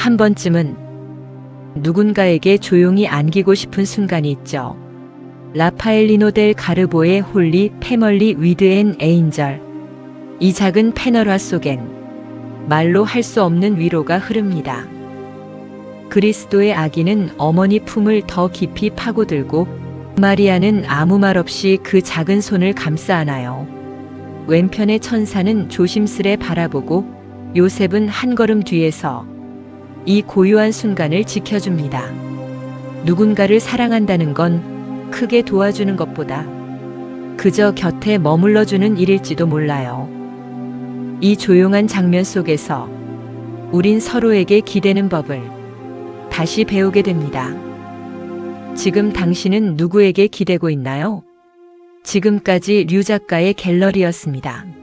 한 번쯤은 누군가에게 조용히 안기고 싶은 순간이 있죠. 라파엘리노 델 가르보의 홀리 패멀리 위드 앤 에인절. 이 작은 패널화 속엔 말로 할 수 없는 위로가 흐릅니다. 그리스도의 아기는 어머니 품을 더 깊이 파고들고 마리아는 아무 말 없이 그 작은 손을 감싸 안아요. 왼편의 천사는 조심스레 바라보고 요셉은 한 걸음 뒤에서 이 고요한 순간을 지켜줍니다. 누군가를 사랑한다는 건 크게 도와주는 것보다 그저 곁에 머물러주는 일일지도 몰라요. 이 조용한 장면 속에서 우린 서로에게 기대는 법을 다시 배우게 됩니다. 지금 당신은 누구에게 기대고 있나요? 지금까지 류 작가의 갤러리였습니다.